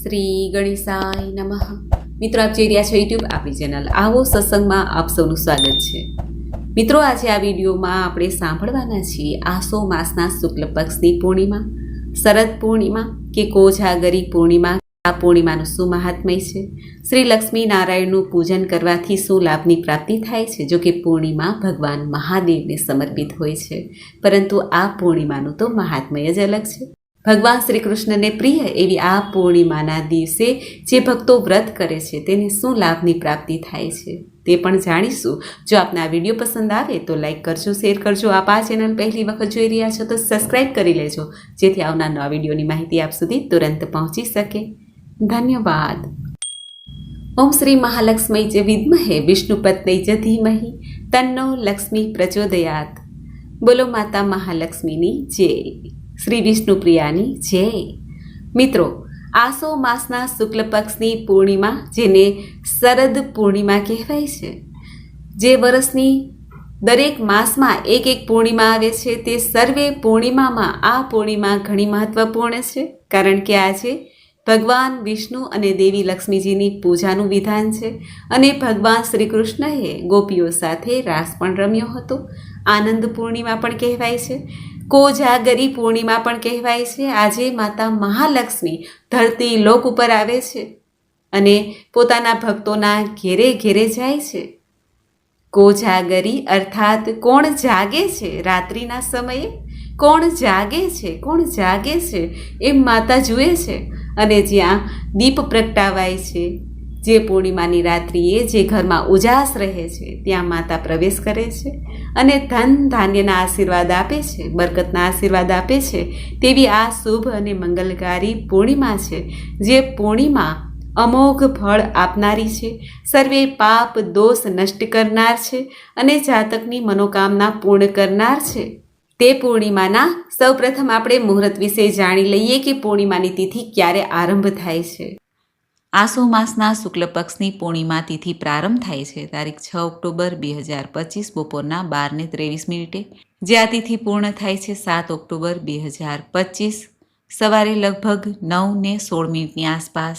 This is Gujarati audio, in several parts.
શ્રી ગણેશાય નમઃ. મિત્રો, આપ જોઈ રહ્યા છો યુટ્યુબ આપણી ચેનલ આવો સત્સંગમાં આપ સૌનું સ્વાગત છે. મિત્રો, આજે આ વિડીયોમાં આપણે સાંભળવાના છીએ આસો માસના શુક્લ પક્ષની પૂર્ણિમા, શરદ પૂર્ણિમા કે કોજાગરી પૂર્ણિમા, આ પૂર્ણિમાનું શું મહાત્મય છે? શ્રી લક્ષ્મી નારાયણનું પૂજન કરવાથી શું લાભની પ્રાપ્તિ થાય છે? જો કે પૂર્ણિમા ભગવાન મહાદેવને સમર્પિત હોય છે, પરંતુ આ પૂર્ણિમાનું તો મહાત્મય જ અલગ છે. ભગવાન શ્રી કૃષ્ણને પ્રિય એવી આ પૂર્ણિમાના દિવસે જે ભક્તો વ્રત કરે છે તેને શું લાભની પ્રાપ્તિ થાય છે તે પણ જાણીશું. જો આપને આ વીડિયો પસંદ આવે તો લાઈક કરજો, શેર કરજો. આપ આ ચેનલ પહેલી વખત જોઈ રહ્યા છો તો સબસ્ક્રાઈબ કરી લેજો, જેથી આવનાર નવા વિડીયોની માહિતી આપ સુધી તુરંત પહોંચી શકે. ધન્યવાદ. ઓમ શ્રી મહાલક્ષ્મી જે વિદ્મહે વિષ્ણુપત્ની જ ધીમહી, તન્નો લક્ષ્મી પ્રચોદયાત. બોલો માતા મહાલક્ષ્મીની જય. શ્રી વિષ્ણુપ્રિયાની જય. મિત્રો આસો માસના શુક્લ પક્ષની પૂર્ણિમા જેને શરદ પૂર્ણિમા કહેવાય છે. જે વર્ષની દરેક માસમાં એક એક પૂર્ણિમા આવે છે, તે સર્વે પૂર્ણિમામાં આ પૂર્ણિમા ઘણી મહત્વપૂર્ણ છે, કારણ કે આજે ભગવાન વિષ્ણુ અને દેવી લક્ષ્મીજીની પૂજાનું વિધાન છે અને ભગવાન શ્રી કૃષ્ણએ ગોપીઓ સાથે રાસ પણ રમ્યો હતો. આનંદ પૂર્ણિમા પણ કહેવાય છે. કોજાગરી પૂર્ણિમા પણ કહેવાય છે. આજે માતા મહાલક્ષ્મી ધરતી લોક ઉપર આવે છે અને પોતાના ભક્તોના ઘેરે ઘેરે જાય છે. કોજાગરી અર્થાત કોણ જાગે છે રાત્રિના સમયે? કોણ જાગે છે? કોણ જાગે છે? એમ માતા જુએ છે અને જ્યાં દીપ પ્રગટાવાય છે. જે પૂર્ણિમાની રાત્રિએ જે ઘરમાં ઉજાસ રહે છે, ત્યાં માતા પ્રવેશ કરે છે અને ધન ધાન્યના આશીર્વાદ આપે છે, બરકતના આશીર્વાદ આપે છે, તેવી આ શુભ અને મંગલકારી પૂર્ણિમા છે, જે પૂર્ણિમા અમોઘ ફળ આપનારી છે, સર્વે પાપ દોષ નષ્ટ કરનાર છે અને જાતકની મનોકામના પૂર્ણ કરનાર છે. તે પૂર્ણિમાના સૌપ્રથમ આપણે મુહૂર્ત વિશે જાણી લઈએ કે પૂર્ણિમાની તિથિ ક્યારે આરંભ થાય છે. આસો માસના શુક્લ પક્ષની પૂર્ણિમા તિથિ પ્રારંભ થાય છે. તારીખ છ ઓક્ટોબર બે હજાર પચીસ બપોરના બારને ત્રેવીસ મિનિટે. જે આ તિથિ પૂર્ણ થાય છે સાત ઓક્ટોબર બે હજાર પચીસ. સવારે લગભગ નવ ને સોળ મિનિટની આસપાસ.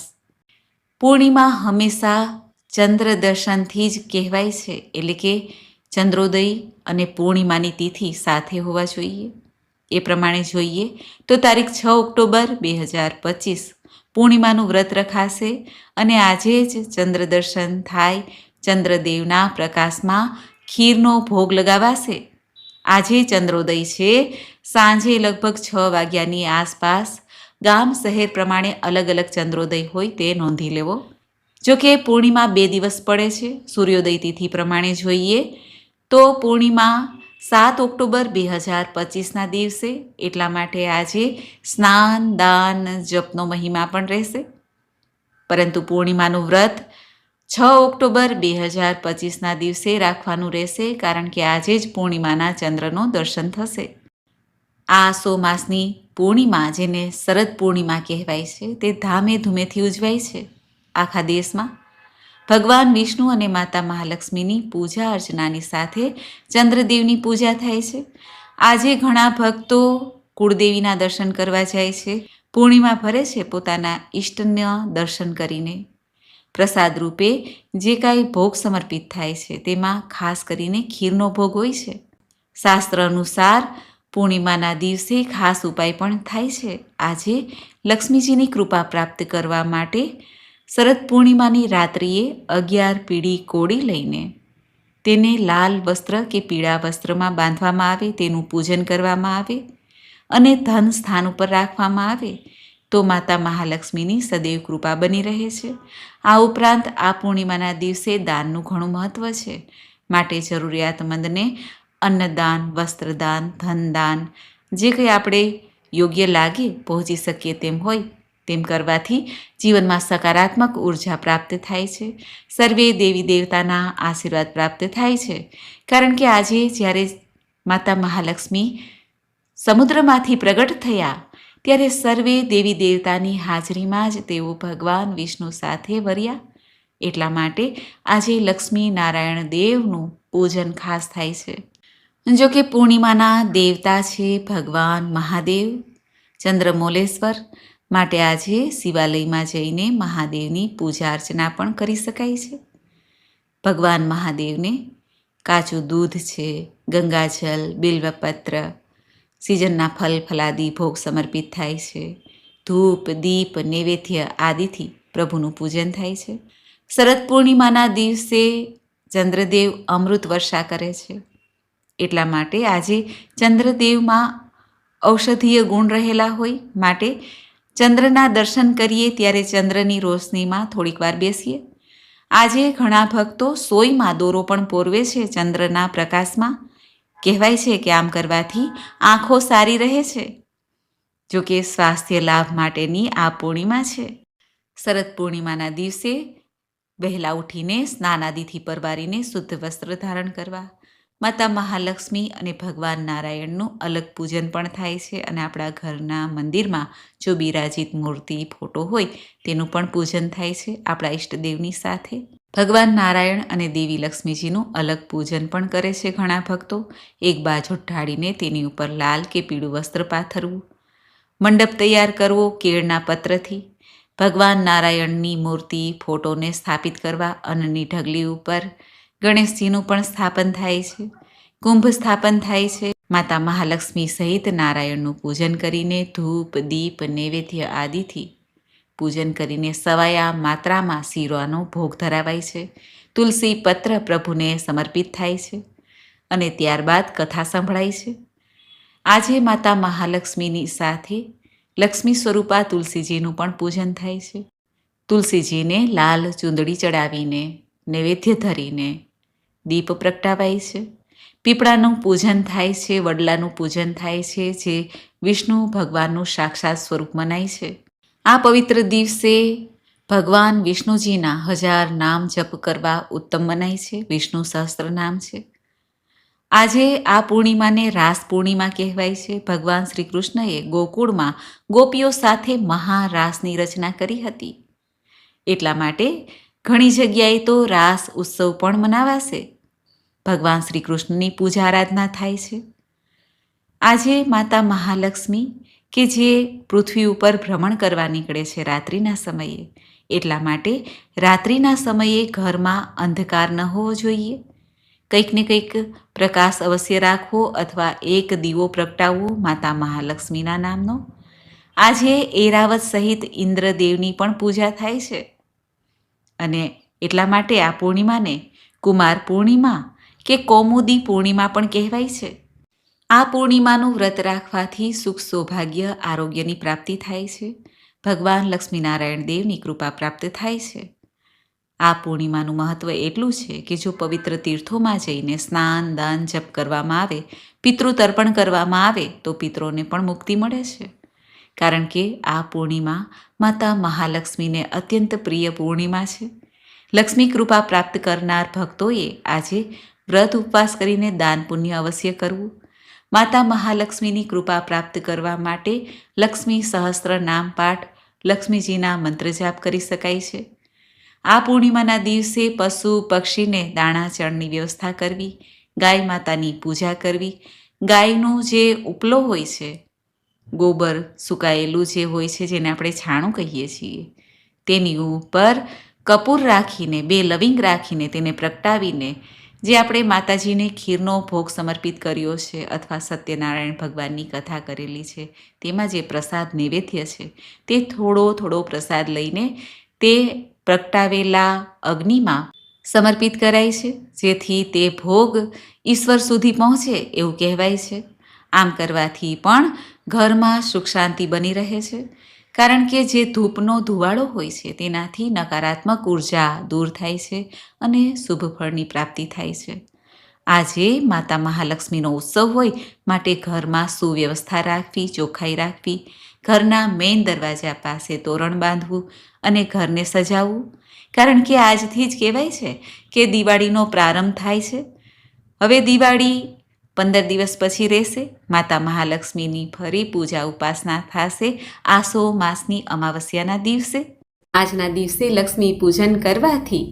પૂર્ણિમા હંમેશા ચંદ્ર દર્શનથી જ કહેવાય છે. એટલે કે ચંદ્રોદય અને પૂર્ણિમાની તિથિ સાથે હોવા જોઈએ. એ પ્રમાણે જોઈએ તો તારીખ છ ઓક્ટોબર બે હજાર પચીસ પૂર્ણિમાનું વ્રત રખાશે અને આજે જ ચંદ્ર દર્શન થાય, ચંદ્રદેવના પ્રકાશમાં ખીરનો ભોગ લગાવાશે. આજે ચંદ્રોદય છે. સાંજે લગભગ છ વાગ્યાની આસપાસ ગામ શહેર પ્રમાણે અલગ અલગ ચંદ્રોદય હોય તે નોંધી લેવો. જો કે પૂર્ણિમા બે દિવસ પડે છે, સૂર્યોદય તિથિ પ્રમાણે જોઈએ તો પૂર્ણિમા સાત ઓક્ટોબર બે હજાર પચીસના દિવસે એટલા માટે આજે સ્નાન, દાન, જપનો મહિમા પણ રહેશે. પરંતુ પૂર્ણિમાનું વ્રત છ ઓક્ટોબર બે હજાર પચીસના દિવસે રાખવાનું રહેશે કારણ કે આજે જ પૂર્ણિમાના ચંદ્રનો દર્શન થશે. આ સો માસની પૂર્ણિમા જેને શરદ પૂર્ણિમા કહેવાય છે તે ધામે ધૂમેથી ઉજવાય છે. આખા દેશમાં ભગવાન વિષ્ણુ અને માતા મહાલક્ષ્મીની પૂજા અર્ચનાની સાથે ચંદ્રદેવની પૂજા થાય છે. આજે ઘણા ભક્તો કુળદેવીના દર્શન કરવા જાય છે. પૂર્ણિમા ભરે છે પોતાના ઈષ્ટના દર્શન કરીને. પ્રસાદ રૂપે જે કાંઈ ભોગ સમર્પિત થાય છે તેમાં ખાસ કરીને ખીરનો ભોગ હોય છે. શાસ્ત્ર અનુસાર પૂર્ણિમાના દિવસે ખાસ ઉપાય પણ થાય છે. આજે લક્ષ્મીજીની કૃપા પ્રાપ્ત કરવા માટે શરદ પૂર્ણિમાની રાત્રિએ અગિયાર પીળી કોળી લઈને તેને લાલ વસ્ત્ર કે પીળા વસ્ત્રમાં બાંધવામાં આવે, તેનું પૂજન કરવામાં આવે અને ધન સ્થાન ઉપર રાખવામાં આવે, તો માતા મહાલક્ષ્મીની સદૈવ કૃપા બની રહે છે. આ ઉપરાંત આ પૂર્ણિમાના દિવસે દાનનું ઘણું મહત્ત્વ છે. માટે જરૂરિયાતમંદને અન્નદાન, વસ્ત્રદાન, ધનદાન જે કંઈ આપણે યોગ્ય લાગે, પહોંચી શકીએ તેમ હોય તેમ કરવાથી જીવનમાં સકારાત્મક ઊર્જા પ્રાપ્ત થાય છે. સર્વે દેવી દેવતાના આશીર્વાદ પ્રાપ્ત થાય છે. કારણ કે આજે જ્યારે માતા મહાલક્ષ્મી સમુદ્રમાંથી પ્રગટ થયા, ત્યારે સર્વે દેવી દેવતાની હાજરીમાં જ તેઓ ભગવાન વિષ્ણુ સાથે વર્યા. એટલા માટે આજે લક્ષ્મી નારાયણ દેવનું પૂજન ખાસ થાય છે. જો કે પૂર્ણિમાના દેવતા છે ભગવાન મહાદેવ, ચંદ્રમોલેશ્વર માટે આજે શિવાલયમાં જઈને મહાદેવની પૂજા અર્ચના પણ કરી શકાય છે. ભગવાન મહાદેવને કાચું દૂધ છે ગંગાજલ બિલ્વપત્ર, સિઝનના ફલ ફલાદી ભોગ સમર્પિત થાય છે. ધૂપ, દીપ, નૈવેદ્ય આદિથી પ્રભુનું પૂજન થાય છે. શરદ પૂર્ણિમાના દિવસે ચંદ્રદેવ અમૃત વર્ષા કરે છે. એટલા માટે આજે ચંદ્રદેવમાં ઔષધીય ગુણ રહેલા હોય માટે ચંદ્રના દર્શન કરીએ ત્યારે ચંદ્રની રોશનીમાં થોડીક વાર બેસીએ. આજે ઘણા ભક્તો સોયમાં દોરો પણ પોરવે છે ચંદ્રના પ્રકાશમાં. કહેવાય છે કે આમ કરવાથી આંખો સારી રહે છે. જો કે સ્વાસ્થ્ય લાભ માટેની આ પૂર્ણિમા છે. શરદ પૂર્ણિમાના દિવસે વહેલા ઉઠીને સ્નાનાદિથી પરવારીને શુદ્ધ વસ્ત્ર ધારણ કરવા. માતા મહાલક્ષ્મી અને ભગવાન નારાયણનું અલગ પૂજન પણ થાય છે અને આપણા ઘરના મંદિરમાં જો બિરાજિત મૂર્તિ, ફોટો હોય, તેનું પણ પૂજન થાય છે આપણા ઈષ્ટદેવની સાથે. ભગવાન નારાયણ અને દેવી લક્ષ્મીજીનું અલગ પૂજન પણ કરે છે ઘણા ભક્તો. એક બાજુ ઢાળીને તેની ઉપર લાલ કે પીળું વસ્ત્ર પાથરવું. મંડપ તૈયાર કરવો કેળના પત્રથી. ભગવાન નારાયણની મૂર્તિ, ફોટોને સ્થાપિત કરવા અન્નની ઢગલી ઉપર. ગણેશજીનું પણ સ્થાપન થાય છે. કુંભ સ્થાપન થાય છે. માતા મહાલક્ષ્મી સહિત નારાયણનું પૂજન કરીને ધૂપ, દીપ, નૈવેદ્ય આદિથી પૂજન કરીને સવાયા માત્રામાં શીરોનો ભોગ ધરાવાય છે. તુલસી પત્ર પ્રભુને સમર્પિત થાય છે અને ત્યારબાદ કથા સંભળાય છે. આજે માતા મહાલક્ષ્મીની સાથે લક્ષ્મી સ્વરૂપા તુલસીજીનું પણ પૂજન થાય છે. તુલસીજીને લાલ ચૂંદડી ચડાવીને, નૈવેદ્ય ધરીને દીપ પ્રગટાવાય છે. પીપળાનું પૂજન થાય છે, વડલાનું પૂજન થાય છે, જે વિષ્ણુ ભગવાનનું સાક્ષાત સ્વરૂપ મનાય છે. આ પવિત્ર દિવસે ભગવાન વિષ્ણુજીના હજાર નામ જપ કરવા ઉત્તમ મનાય છે, વિષ્ણુ સહસ્ત્ર નામ છે. આજે આ પૂર્ણિમાને રાસ પૂર્ણિમા કહેવાય છે. ભગવાન શ્રી કૃષ્ણએ ગોકુળમાં ગોપીઓ સાથે મહારાસની રચના કરી હતી. એટલા માટે ઘણી જગ્યાએ તો રાસ ઉત્સવ પણ મનાવાશે. ભગવાન શ્રી કૃષ્ણની પૂજા આરાધના થાય છે. આજે માતા મહાલક્ષ્મી, કે જે પૃથ્વી ઉપર ભ્રમણ કરવા નીકળે છે રાત્રિના સમયે, એટલા માટે રાત્રિના સમયે ઘરમાં અંધકાર ન હોવો જોઈએ. કંઈક ને કંઈક પ્રકાશ અવશ્ય રાખવો અથવા એક દીવો પ્રગટાવવો માતા મહાલક્ષ્મીના નામનો. આજે એરાવત સહિત ઇન્દ્રદેવની પણ પૂજા થાય છે. અને એટલા માટે આ પૂર્ણિમાને કુમાર પૂર્ણિમા કે કૌમુદી પૂર્ણિમા પણ કહેવાય છે. આ પૂર્ણિમાનું વ્રત રાખવાથી સુખ સૌભાગ્ય આરોગ્યની પ્રાપ્તિ થાય છે. ભગવાન લક્ષ્મીનારાયણ દેવની કૃપા પ્રાપ્ત થાય છે. આ પૂર્ણિમાનું મહત્વ એટલું છે કે જો પવિત્ર તીર્થોમાં જઈને સ્નાન, દાન, જપ કરવામાં આવે, પિતૃતર્પણ કરવામાં આવે તો પિત્રોને પણ મુક્તિ મળે છે. કારણ કે આ પૂર્ણિમા માતા મહાલક્ષ્મીને અત્યંત પ્રિય પૂર્ણિમા છે. લક્ષ્મી કૃપા પ્રાપ્ત કરનાર ભક્તોએ આજે વ્રત ઉપવાસ કરીને દાન પુણ્ય અવશ્ય કરવું. માતા મહાલક્ષ્મીની કૃપા પ્રાપ્ત કરવા માટે લક્ષ્મી સહસ્ત્ર નામ પાઠ, લક્ષ્મીજીના મંત્ર જાપ કરી શકાય છે. આ પૂર્ણિમાના દિવસે પશુ પક્ષીને દાણા ચણની વ્યવસ્થા કરવી, ગાય માતાની પૂજા કરવી, ગાયનો જે ઉપલો હોય છે ગોબર સુકાયેલું જે હોય છે, જેને આપણે છાણું કહીએ છીએ, તેની ઉપર કપૂર રાખીને, બે લવિંગ રાખીને તેને પ્રગટાવીને, જે આપણે માતાજીને ખીરનો ભોગ સમર્પિત કર્યો છે અથવા સત્યનારાયણ ભગવાનની કથા કરેલી છે, તેમાં જે પ્રસાદ નૈવેદ્ય છે, તે થોડો થોડો પ્રસાદ લઈને તે પ્રગટાવેલા અગ્નિમાં સમર્પિત કરાય છે, જેથી તે ભોગ ઈશ્વર સુધી પહોંચે એવું કહેવાય છે. આમ કરવાથી પણ ઘરમાં સુખ શાંતિ બની રહે છે, કારણ કે જે ધૂપનો ધુવાળો હોય છે, તેનાથી નકારાત્મક ઊર્જા દૂર થાય છે અને શુભ ફળની પ્રાપ્તિ થાય છે. આજે માતા મહાલક્ષ્મીનો ઉત્સવ હોય, માટે ઘરમાં સુવ્યવસ્થા રાખવી, ચોખ્ખાઈ રાખવી, ઘરના મેઇન દરવાજા પાસે તોરણ બાંધવું અને ઘરને સજાવવું, કારણ કે આજથી જ કહેવાય છે કે દિવાળીનો પ્રારંભ થાય છે. હવે દિવાળી પંદર દિવસ પછી રહેશે. માતા મહાલક્ષ્મીની ફરી પૂજા ઉપાસના થશે. આસો માસની અમાવસ્યાના દિવસે. આજના દિવસે લક્ષ્મી પૂજન કરવાથી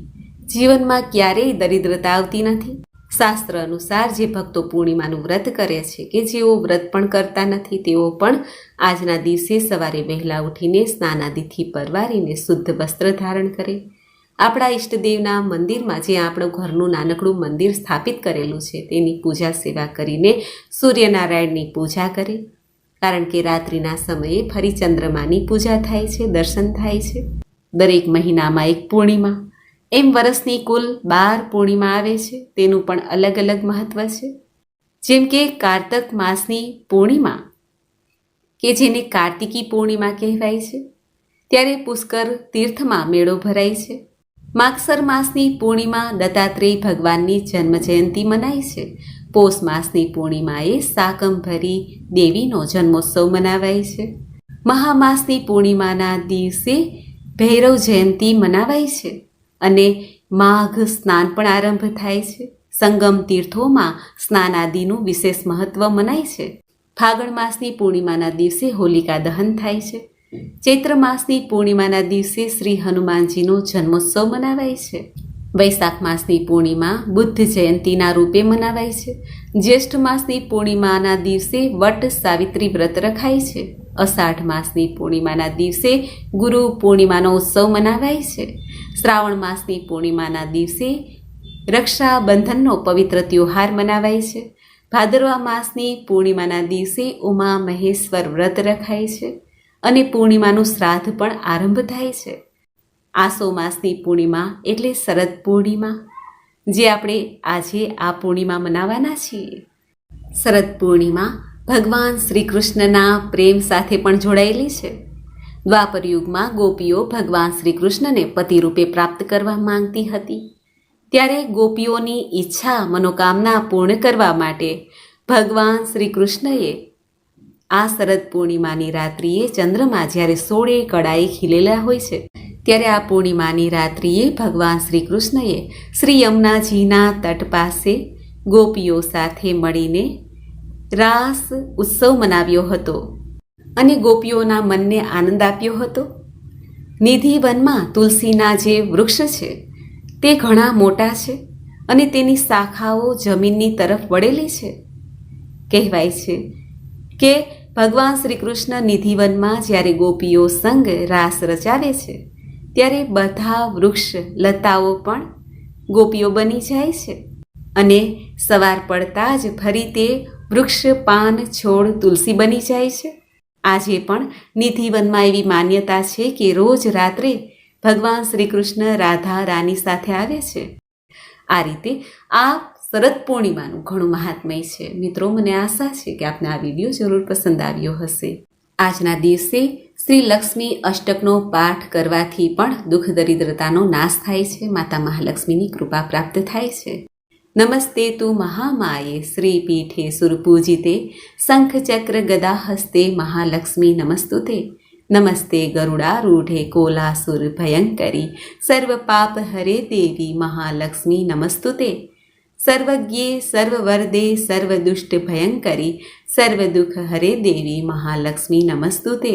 જીવનમાં ક્યારેય દરિદ્રતા આવતી નથી. શાસ્ત્ર અનુસાર જે ભક્તો પૂર્ણિમાનું વ્રત કરે છે કે જેઓ વ્રત પણ કરતા નથી, તેઓ પણ આજના દિવસે સવારે વહેલા ઉઠીને સ્નાનાદિથી પરવારીને શુદ્ધ વસ્ત્ર ધારણ કરે. આપણા ઈષ્ટદેવના મંદિરમાં જે આપણું ઘરનું નાનકડું મંદિર સ્થાપિત કરેલું છે, તેની પૂજા સેવા કરીને સૂર્યનારાયણની પૂજા કરે. કારણ કે રાત્રિના સમયે ફરી ચંદ્રમાની પૂજા થાય છે, દર્શન થાય છે. દરેક મહિનામાં એક પૂર્ણિમા. એમ વર્ષની કુલ બાર પૂર્ણિમા આવે છે, તેનું પણ અલગ અલગ મહત્ત્વ છે. જેમ કે કારતક માસની પૂર્ણિમા, કે જેને કાર્તિકી પૂર્ણિમા કહેવાય છે, ત્યારે પુષ્કર તીર્થમાં મેળો ભરાય છે. માગસર માસની પૂર્ણિમા દત્તાત્રેય ભગવાનની જન્મજયંતિ મનાય છે. પોષ માસની પૂર્ણિમાએ સાકંભરી દેવીનો જન્મોત્સવ મનાવાય છે. મહામાસની પૂર્ણિમાના દિવસે ભૈરવ જયંતિ મનાવાય છે અને માઘ સ્નાન પણ આરંભ થાય છે. સંગમ તીર્થોમાં સ્નાન આદિનું વિશેષ મહત્વ મનાય છે. ફાગણ માસની પૂર્ણિમાના દિવસે હોલિકા દહન થાય છે. ચૈત્ર માસની પૂર્ણિમાના દિવસે શ્રી હનુમાનજીનો જન્મોત્સવ મનાવાય છે. વૈશાખ માસની પૂર્ણિમા બુદ્ધ જયંતિના રૂપે મનાવાય છે. જ્યેષ્ઠ માસની પૂર્ણિમાના દિવસે વટ સાવિત્રી વ્રત રખાય છે. અષાઢ માસની પૂર્ણિમાના દિવસે ગુરુ પૂર્ણિમાનો ઉત્સવ મનાવાય છે. શ્રાવણ માસની પૂર્ણિમાના દિવસે રક્ષાબંધનનો પવિત્ર તહેવાર મનાવાય છે. ભાદરવા માસની પૂર્ણિમાના દિવસે ઉમા મહેશ્વર વ્રત રખાય છે. અને પૂર્ણિમાનું શ્રાદ્ધ પણ આરંભ થાય છે. આસો માસની પૂર્ણિમા એટલે શરદ પૂર્ણિમા, જે આપણે આજે આ પૂર્ણિમા મનાવવાના છીએ. શરદ પૂર્ણિમા ભગવાન શ્રી કૃષ્ણના પ્રેમ સાથે પણ જોડાયેલી છે. દ્વાપર યુગમાં ગોપીઓ ભગવાન શ્રી કૃષ્ણને પતિ રૂપે પ્રાપ્ત કરવા માંગતી હતી. ત્યારે ગોપીઓની ઈચ્છા મનોકામના પૂર્ણ કરવા માટે ભગવાન શ્રી કૃષ્ણએ આ શરદ પૂર્ણિમાની રાત્રિએ ચંદ્રમા જ્યારે સોળે કડાએ ખીલેલા હોય છે, ત્યારે આ પૂર્ણિમાની રાત્રિએ ભગવાન શ્રી કૃષ્ણએ શ્રી યમુનાજીના તટ પાસે ગોપીઓ સાથે મળીને રાસ ઉત્સવ મનાવ્યો હતો અને ગોપીઓના મનને આનંદ આપ્યો હતો. નિધિવનમાં તુલસીના જે વૃક્ષ છે, તે ઘણા મોટા છે અને તેની શાખાઓ જમીનની તરફ વળેલી છે. કહેવાય છે કે ભગવાન શ્રી કૃષ્ણ નિધિવનમાં જ્યારે ગોપીઓ સંગ રાસ રચાવે છે, ત્યારે બધા વૃક્ષ, લતાઓ પણ ગોપીઓ બની જાય છે અને સવાર પડતા જ ફરી તે વૃક્ષ, પાન, છોડ, તુલસી બની જાય છે. આજે પણ નિધિવનમાં એવી માન્યતા છે કે રોજ રાત્રે ભગવાન શ્રી કૃષ્ણ રાધા રાની સાથે આવે છે. આ રીતે આ શરદ પૂર્ણિમાનું ઘણું મહાત્મય છે. મિત્રો, મને આશા છે કે આપને આ વીડિયો જરૂર પસંદ આવ્યો હશે. આજના દિવસે શ્રી લક્ષ્મી અષ્ટકનો પાઠ કરવાથી પણ દુઃખ દરિદ્રતાનો નાશ થાય છે, માતા મહાલક્ષ્મીની કૃપા પ્રાપ્ત થાય છે. નમસ્તે તું મહામાયે શ્રી પીઠે સુરપૂજિતે, શંખચક્ર ગદા હસ્તે મહાલક્ષ્મી નમસ્તુતે. નમસ્તે ગરુડારૂઢે કોલાસુર ભયંકરી સર્વ પાપ હરે દેવી મહાલક્ષ્મી નમસ્તુતે. સર્વજ્ઞે સર્વવરદે સર્વદુષ્ટ ભયંકરી સર્વદુઃખ હરે દેવી મહાલક્ષ્મી નમસ્તુતે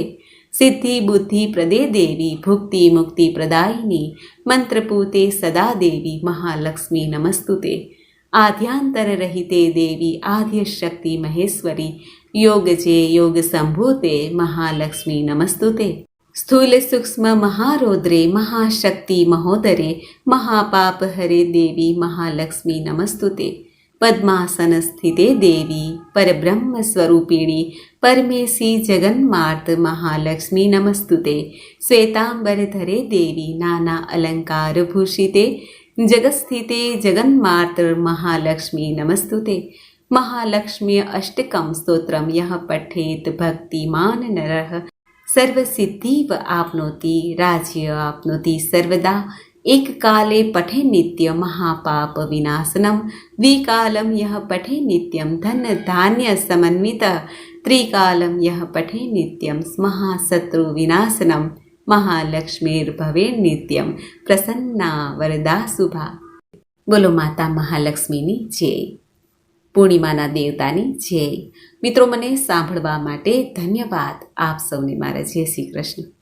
સિદ્ધિ બુદ્ધિ પ્રદે દેવી ભુક્તિ મુક્તિ પ્રદાયિની મંત્રપૂતે સદા દેવી મહાલક્ષ્મી નમસ્તુતે આધ્યાંતર રહિતે દેવી આદ્ય મહેશ્વરી યોગ જે યોગ સંભૂતે મહાલક્ષ્મી નમસ્તુતે સ્થૂલ સૂક્ષ્મ મહારૌદ્રે મહાશક્તિ મહોદરે મહાપાપ હરે દેવી મહાલક્ષ્મી નમસ્તુતે પદ્માસન સ્થિતે દેવી પરબ્રહ્મ સ્વરૂપિણી પરમેશી જગન્માર્ત મહાલક્ષ્મી નમસ્તુતે શ્વેતાંબરધરે દેવી નાના અલંકાર ભૂષિતે જગસ્થિતે જગન્માર્ત મહાલક્ષ્મી નમસ્તુતે મહાલક્ષ્મી અષ્ટકમ સર્વસિદ્ધિવ આપનોતિ, રાજ્ય આપનોતિ, સર્વદા એક કાલે પઠે નિત્ય મહાપાપ વિનાશનમ, દ્વિકાલમ યહ પઠે નિત્યમ ધન ધાન્ય સમન્વિત, ત્રિકાલમ યહ પઠે નિત્યમ મહાશત્રુ વિનાશનમ મહાલક્ષ્મીર્ભવે નિત્યમ પ્રસન્ના વરદા શુભા. બોલો માતા મહાલક્ષ્મીની જય. પૂર્ણિમાના દેવતાની જય. મિત્રો મને સાંભળવા માટે ધન્યવાદ. આપ સૌને મારા જય શ્રી કૃષ્ણ.